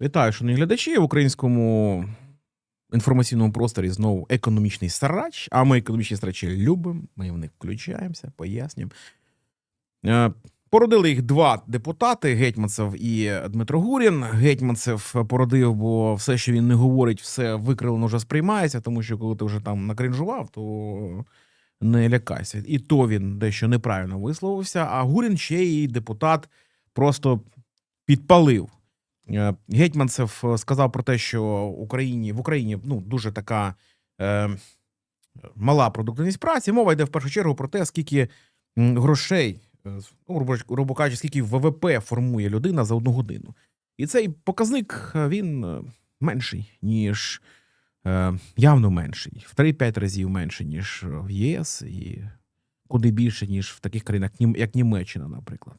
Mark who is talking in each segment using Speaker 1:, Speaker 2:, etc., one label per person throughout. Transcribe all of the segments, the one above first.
Speaker 1: Вітаю, шановні глядачі в українському інформаційному просторі знову економічний срач. А ми економічні срачі любимо. Ми в них включаємося, пояснюємо. Е, Породили їх два депутати: Гетьманцев і Дмитро Гурін. Гетьманцев породив, бо все, що він не говорить, все викривлено вже сприймається, тому що коли ти вже там накринжував, то не лякайся. І то він дещо неправильно висловився. А Гурін ще й депутат просто підпалив. Е, Гетьманцев е, сказав про те, що Україні в Україні ну дуже така е, мала продуктивність праці. Мова йде в першу чергу про те, скільки грошей, е, ну, грубо- кажучи, скільки ВВП формує людина за одну годину. І цей показник він менший, ніж е, явно менший, в 3-5 разів менший, ніж в ЄС, і куди більше, ніж в таких країнах, як Німеччина, наприклад.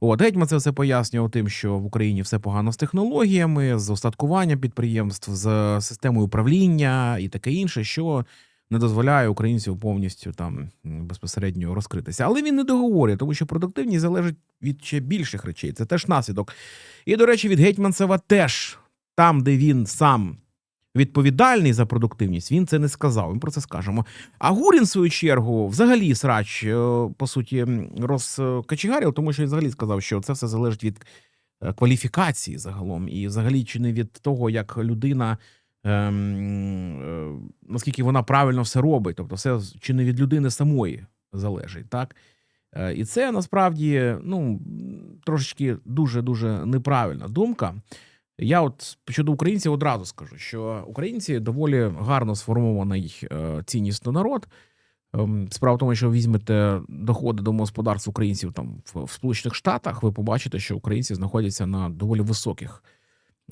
Speaker 1: От Гетьман це все пояснював тим, що в Україні все погано з технологіями, з устаткуванням підприємств, з системою управління і таке інше, що не дозволяє українців повністю там безпосередньо розкритися. Але він не договорює, тому що продуктивність залежить від ще більших речей. Це теж наслідок. І, до речі, від Гетьманцева теж там, де він сам відповідальний за продуктивність, він це не сказав. Ми про це скажемо. А Гурін, в свою чергу, взагалі срач, е, по суті, м, тому що він взагалі сказав, що це все залежить від е, кваліфікації загалом, і взагалі чи не від того, як людина. ем, е, Наскільки вона правильно все робить, тобто все чи не від людини самої залежить, так? І це насправді ну, трошечки дуже дуже неправильна думка. Я от щодо українців одразу скажу, що українці доволі гарно сформований е, ціннісно народ. Ем, Справа в тому, що візьмете доходи домогосподарств українців там в, Сполучених Штатах, ви побачите, що українці знаходяться на доволі високих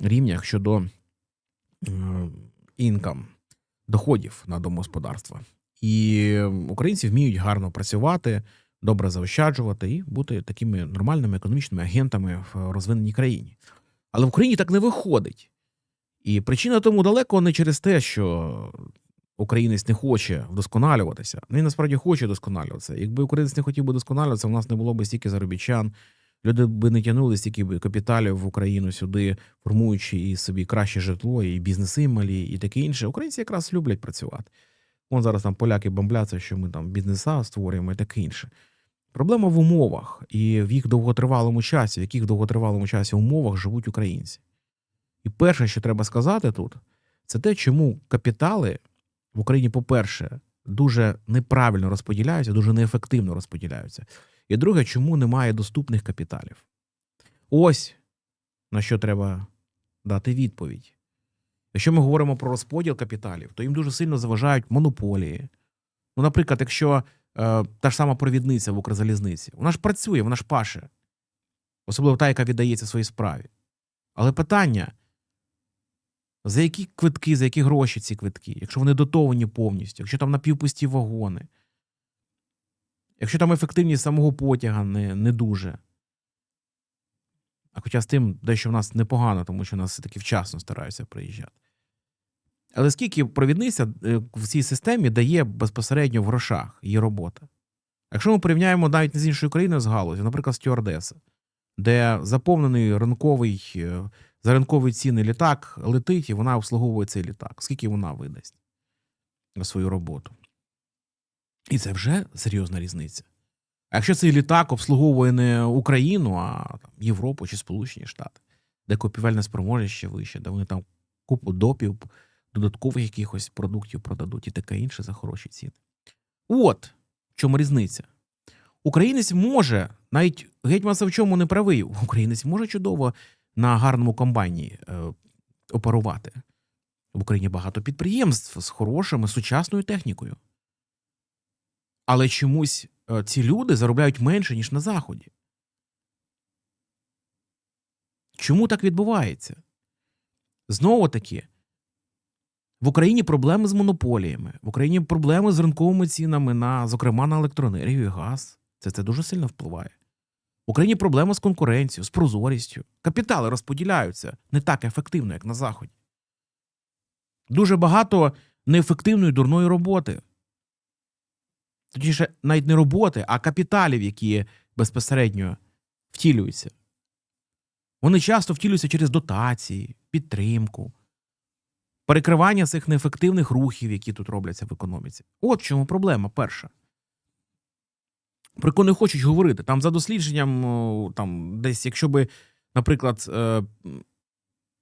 Speaker 1: рівнях щодо інкам, доходів на домогосподарства. І українці вміють гарно працювати, добре заощаджувати і бути такими нормальними економічними агентами в розвиненій країні. Але в Україні так не виходить. І причина тому далеко не через те, що українець не хоче вдосконалюватися. Він насправді хоче вдосконалюватися. Якби українець не хотів би вдосконалюватися, у нас не було б стільки заробітчан, люди б не тягнули стільки капіталів в Україну сюди, формуючи і собі краще житло, і бізнеси малі, і таке інше. Українці якраз люблять працювати. Вон зараз там поляки бомбляться, що ми там бізнеса створюємо і таке інше. Проблема в умовах і в їх довготривалому часі, в яких довготривалому часі умовах живуть українці. І перше, що треба сказати тут, це те, чому капітали в Україні, по-перше, дуже неправильно розподіляються, дуже неефективно розподіляються. І друге, чому немає доступних капіталів. Ось на що треба дати відповідь. Якщо ми говоримо про розподіл капіталів, то їм дуже сильно заважають монополії. Ну, наприклад, якщо та ж сама провідниця в Укрзалізниці, вона ж працює, вона ж паше, особливо та, яка віддається своїй справі. Але питання: за які квитки, за які гроші ці квитки, якщо вони дотовані повністю, якщо там напівпусті вагони, якщо там ефективність самого потяга не, не дуже. А хоча з тим дещо в нас непогано, тому що нас все-таки вчасно стараються приїжджати. Але скільки провідниця е, в цій системі дає безпосередньо в грошах її робота? Якщо ми порівняємо навіть не з іншою країною з галузі, наприклад, стюардеса, де заповнений ринковий, е, за ринкові ціни літак летить, і вона обслуговує цей літак. Скільки вона видасть на свою роботу? І це вже серйозна різниця. А якщо цей літак обслуговує не Україну, а там, Європу чи Сполучені Штати, де купівельна спроможність ще вища, де вони там купу допів, додаткових якихось продуктів продадуть і таке інше за хороші ціни. От в чому різниця. Українець може, навіть гетьман в чому не правий, українець може чудово на гарному комбайні е, оперувати. В Україні багато підприємств з хорошими сучасною технікою. Але чомусь е, ці люди заробляють менше, ніж на Заході. Чому так відбувається? Знову таки, в Україні проблеми з монополіями, в Україні проблеми з ринковими цінами на, зокрема, на електроенергію і газ. Це, це дуже сильно впливає. В Україні проблеми з конкуренцією, з прозорістю. Капітали розподіляються не так ефективно, як на Заході. Дуже багато неефективної дурної роботи. Точніше, навіть не роботи, а капіталів, які безпосередньо втілюються. Вони часто втілюються через дотації, підтримку, перекривання цих неефективних рухів, які тут робляться в економіці. От чому проблема перша. Про яку не хочуть говорити. Там за дослідженням, там десь, якщо би, наприклад, е,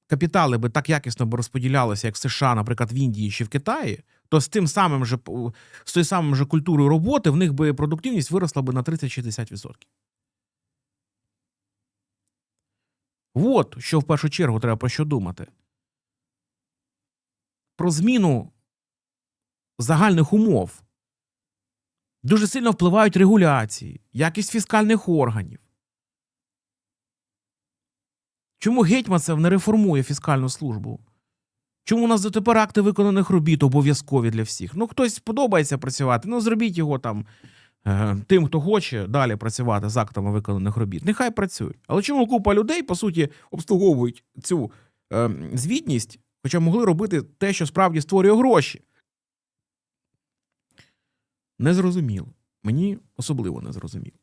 Speaker 1: капітали би так якісно би розподілялися, як в США, наприклад, в Індії чи в Китаї, то з тим самим же з тою самим же культурою роботи в них би продуктивність виросла би на 30-60%. От що в першу чергу треба про що думати. Про зміну загальних умов. Дуже сильно впливають регуляції, якість фіскальних органів. Чому Гетьманцев не реформує фіскальну службу? Чому у нас дотепер акти виконаних робіт обов'язкові для всіх? Ну, хтось подобається працювати, ну зробіть його там е, тим, хто хоче далі працювати з актами виконаних робіт. Нехай працюють. Але чому купа людей, по суті, обслуговують цю е, звітність, хоча могли робити те, що справді створює гроші? Незрозуміло. Мені особливо незрозуміло.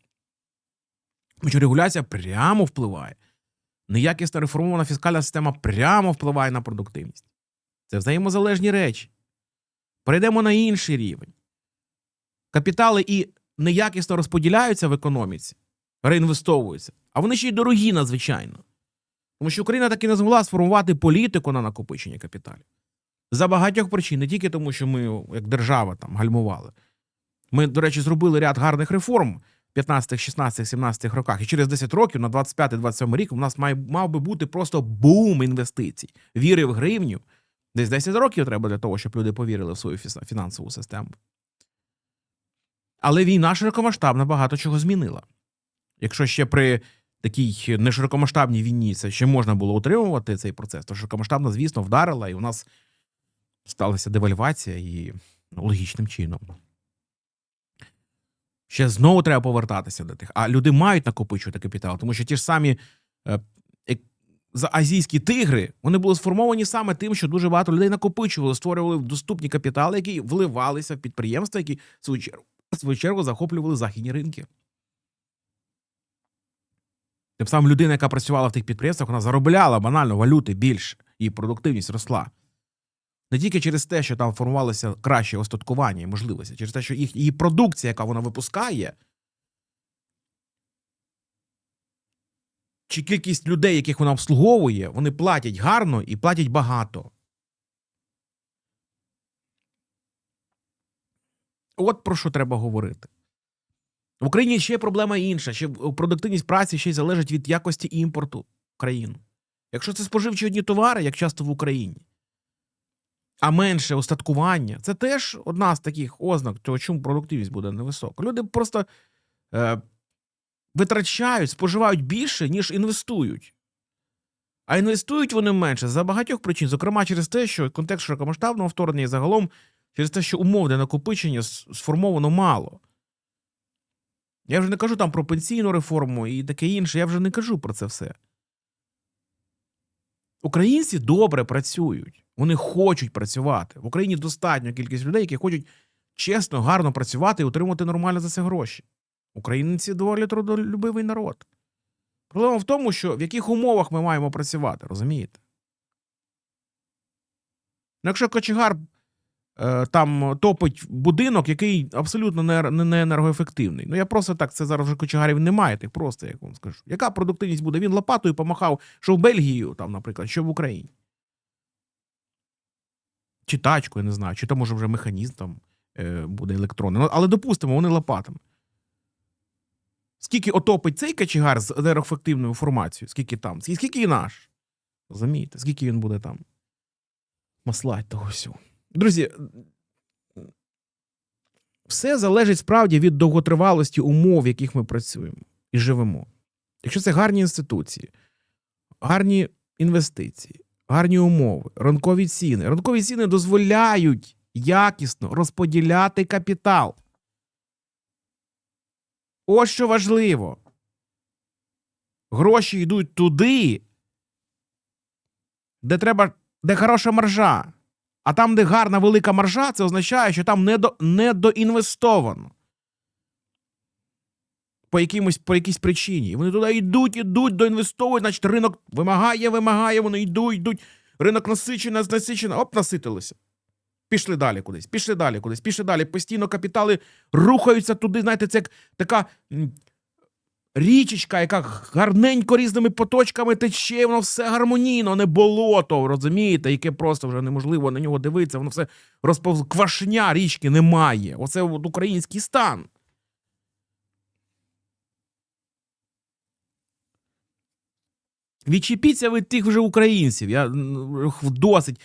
Speaker 1: Тому що регуляція прямо впливає. Неякісно реформована фіскальна система прямо впливає на продуктивність. Це взаємозалежні речі. Перейдемо на інший рівень. Капітали і неякісно розподіляються в економіці, реінвестовуються, а вони ще й дорогі надзвичайно. Тому що Україна таки не змогла сформувати політику на накопичення капіталів. За багатьох причин, не тільки тому, що ми, як держава, там гальмували. Ми, до речі, зробили ряд гарних реформ в 15, 16, 17 роках. І через 10 років, на 25-27 рік, у нас має, мав би бути просто бум інвестицій, віри в гривню. Десь 10 років треба для того, щоб люди повірили в свою фінансову систему. Але війна широкомасштабна багато чого змінила. Якщо ще при такій неширокомасштабній війні це ще можна було утримувати цей процес, то широкомасштабна, звісно, вдарила, і у нас сталася девальвація і ну, логічним чином. Ще знову треба повертатися до тих. А люди мають накопичувати капітал, тому що ті ж самі е, азійські тигри вони були сформовані саме тим, що дуже багато людей накопичували, створювали доступні капітали, які вливалися в підприємства, які в свою чергу захоплювали західні ринки. Тим самим людина, яка працювала в тих підприємствах, вона заробляла банально валюти більше, і продуктивність росла. Не тільки через те, що там формувалося краще остаткування і можливості, через те, що їх, її продукція, яка вона випускає, чи кількість людей, яких вона обслуговує, вони платять гарно і платять багато. От про що треба говорити. В Україні ще проблема інша. Ще продуктивність праці ще й залежить від якості імпорту в країну. Якщо це споживчі одні товари, як часто в Україні, а менше остаткування, це теж одна з таких ознак, того, чому продуктивність буде невисока. Люди просто е, витрачають, споживають більше, ніж інвестують. А інвестують вони менше за багатьох причин, зокрема через те, що контекст широкомасштабного вторгнення і загалом через те, що умов для накопичення сформовано мало. Я вже не кажу там про пенсійну реформу і таке інше, я вже не кажу про це все. Українці добре працюють, вони хочуть працювати. В Україні достатньо кількість людей, які хочуть чесно, гарно працювати і отримати нормально за це гроші. Українці доволі трудолюбивий народ. Проблема в тому, що в яких умовах ми маємо працювати, розумієте? Ну, якщо кочегар там топить будинок, який абсолютно не, не, не енергоефективний. Ну я просто так, це зараз вже кочегарів немає, тих просто як вам скажу. Яка продуктивність буде? Він лопатою помахав, що в Бельгію, там, наприклад, що в Україні. Чи тачку, я не знаю, чи то може вже механізм там е, буде електронний. Ну, але допустимо, вони лопатами. Скільки отопить цей кочегар з енергоефективною формацією, скільки там, скільки і наш. Розумієте, скільки він буде там маслать того всього. Друзі, все залежить справді від довготривалості умов, в яких ми працюємо і живемо. Якщо це гарні інституції, гарні інвестиції, гарні умови, ранкові ціни. Ранкові ціни дозволяють якісно розподіляти капітал. Ось що важливо. Гроші йдуть туди, де треба, де хороша маржа. А там, де гарна велика маржа, це означає, що там недо, недоінвестовано. по якимось по якійсь причині. І вони туди йдуть, йдуть, доінвестовують, значить ринок вимагає, вимагає, вони йдуть, йдуть. Ринок насичений, насичений, оп, наситилися. Пішли далі кудись, пішли далі кудись, пішли далі. Постійно капітали рухаються туди. Знаєте, це як така річечка, яка гарненько різними поточками тече, воно все гармонійно, не болото, розумієте, яке просто вже неможливо на нього дивитися, воно все розповз... Квашня річки немає. Оце от український стан. Відчепіться від тих вже українців. Я досить.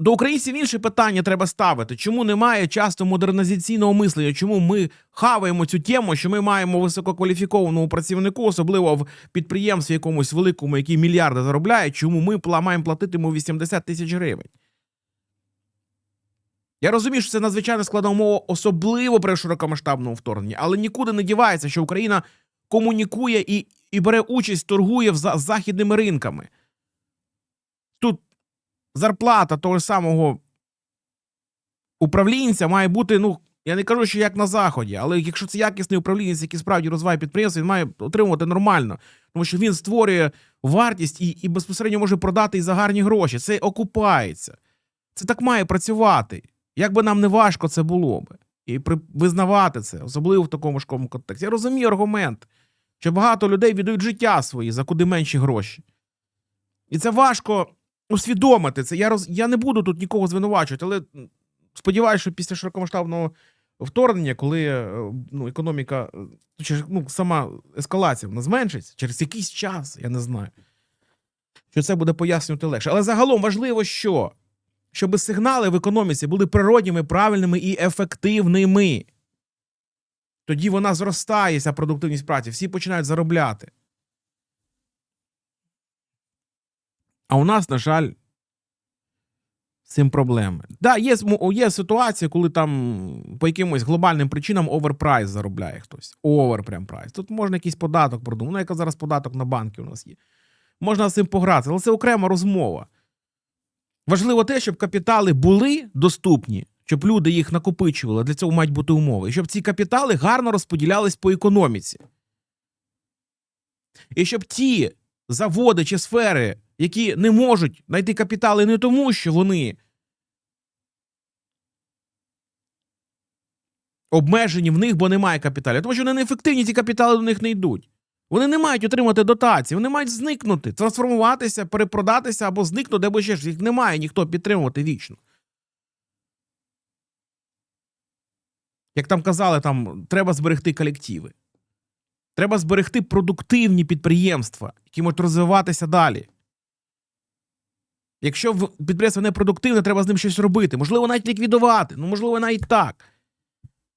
Speaker 1: До українців інше питання треба ставити. Чому немає часто модернізаційного мислення? Чому ми хаваємо цю тему, що ми маємо висококваліфікованого працівнику, особливо в підприємстві якомусь великому, який мільярди заробляє, чому ми маємо платити йому 80 тисяч гривень? Я розумію, що це надзвичайно складна умова, особливо при широкомасштабному вторгненні, але нікуди не дівається, що Україна комунікує і, і бере участь, торгує за- західними ринками. Зарплата того ж самого управлінця має бути, ну, я не кажу, що як на Заході, але якщо це якісний управлінець, який справді розвиває підприємство, він має отримувати нормально, тому що він створює вартість і, і безпосередньо може продати і за гарні гроші. Це окупається. Це так має працювати. Як би нам не важко це було би. І визнавати це, особливо в такому школому контексті. Я розумію аргумент, що багато людей віддають життя свої за куди менші гроші. І це важко усвідомити це. Я роз... я не буду тут нікого звинувачувати, але сподіваюся, що після широкомасштабного вторгнення, коли е, ну, економіка, е, ну, сама ескалація вона зменшиться через якийсь час, я не знаю, що це буде пояснювати легше. Але загалом важливо, що щоб сигнали в економіці були природніми, правильними і ефективними. Тоді вона зростає, ця продуктивність праці, всі починають заробляти. А у нас, на жаль, з цим проблеми. Да, є, є ситуація, коли там по якимось глобальним причинам оверпрайс заробляє хтось. Овер прям прайс. Тут можна якийсь податок продумати. Ну, яка зараз податок на банки у нас є. Можна з цим погратися, але це окрема розмова. Важливо те, щоб капітали були доступні, щоб люди їх накопичували. Для цього мають бути умови. І щоб ці капітали гарно розподілялись по економіці. І щоб ті заводи чи сфери, які не можуть знайти капітали не тому, що вони обмежені в них, бо немає капіталів, а тому що вони неефективні, ці капітали до них не йдуть. Вони не мають отримати дотації, вони мають зникнути, трансформуватися, перепродатися або зникнути, або ще ж їх немає ніхто підтримувати вічно. Як там казали, там треба зберегти колективи. Треба зберегти продуктивні підприємства, які можуть розвиватися далі. Якщо підприємство не продуктивне, треба з ним щось робити. Можливо, навіть ліквідувати, ну можливо, навіть так.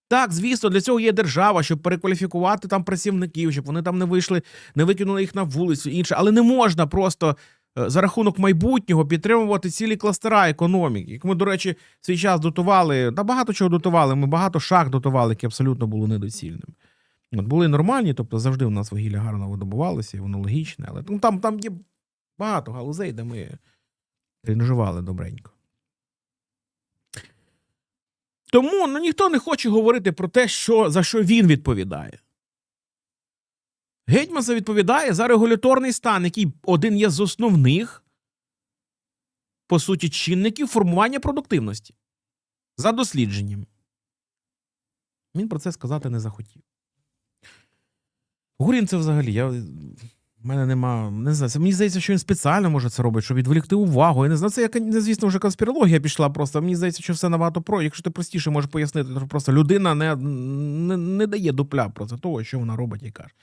Speaker 1: Так, звісно, для цього є держава, щоб перекваліфікувати там працівників, щоб вони там не вийшли, не викинули їх на вулицю інше. Але не можна просто е, за рахунок майбутнього підтримувати цілі кластера економіки. Як ми, до речі, свій час дотували, та багато чого дотували. Ми багато шах дотували, які абсолютно були недоцільними. От були нормальні, тобто завжди у нас вугілля гарно видобувалося, і воно логічне, але ну, там, там є багато галузей, де ми тренажували добренько. Тому ну, ніхто не хоче говорити про те, що, за що він відповідає. Гетьманцев відповідає за регуляторний стан, який один є з основних, по суті, чинників формування продуктивності. За дослідженням. Він про це сказати не захотів. Гурін це взагалі. Я, в мене нема. Не знаю. Мені здається, що він спеціально може це робити, щоб відволікти увагу. Я не знаю, це як, звісно, вже конспірологія пішла просто. Мені здається, що все набагато про. Якщо ти простіше можеш пояснити, то просто людина не, не, не дає дупля просто того, що вона робить і каже.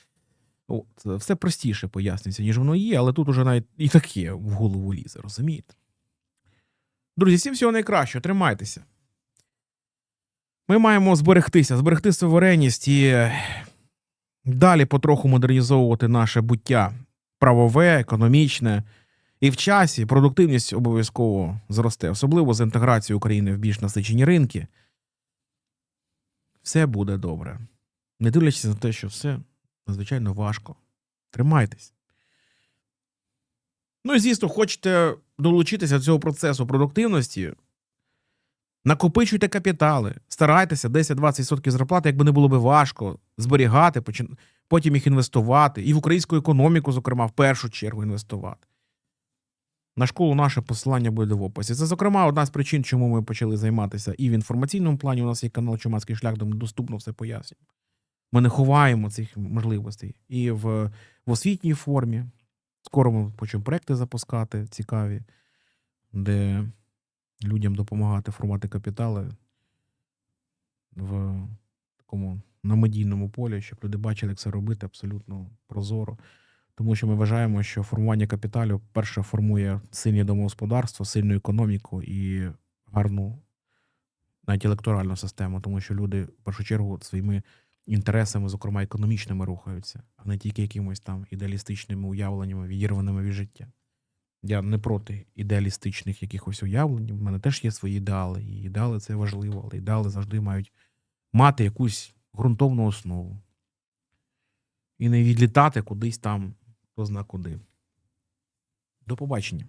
Speaker 1: От, все простіше пояснюється, ніж воно є, але тут уже навіть і таке в голову лізе, розумієте? Друзі, всім всього найкращого, тримайтеся. Ми маємо зберегтися, зберегти суверенність і далі потроху модернізовувати наше буття правове, економічне. І в часі продуктивність обов'язково зросте, особливо з інтеграцією України в більш насичені ринки. Все буде добре. Не дивлячись на те, що все надзвичайно важко. Тримайтесь. Ну і звісно, хочете долучитися до цього процесу продуктивності. Накопичуйте капітали, старайтеся 10-20% зарплати, якби не було би важко зберігати, потім їх інвестувати, і в українську економіку, зокрема, в першу чергу інвестувати. На школу наше посилання буде в описі. Це, зокрема, одна з причин, чому ми почали займатися і в інформаційному плані. У нас є канал Чумацький шлях, де ми доступно все пояснюємо. Ми не ховаємо цих можливостей. І в, в освітній формі. Скоро ми почнемо проекти запускати цікаві, де людям допомагати формувати капітали в такому на медійному полі, щоб люди бачили, як це робити абсолютно прозоро. Тому що ми вважаємо, що формування капіталів перше формує сильне домогосподарство, сильну економіку і гарну навіть електоральну систему, тому що люди в першу чергу своїми інтересами, зокрема економічними, рухаються, а не тільки якимось там ідеалістичними уявленнями, відірваними від життя. Я не проти ідеалістичних якихось уявлень. У мене теж є свої ідеали, і ідеали це важливо, але ідеали завжди мають мати якусь ґрунтовну основу. І не відлітати кудись там, хто зна куди. До побачення.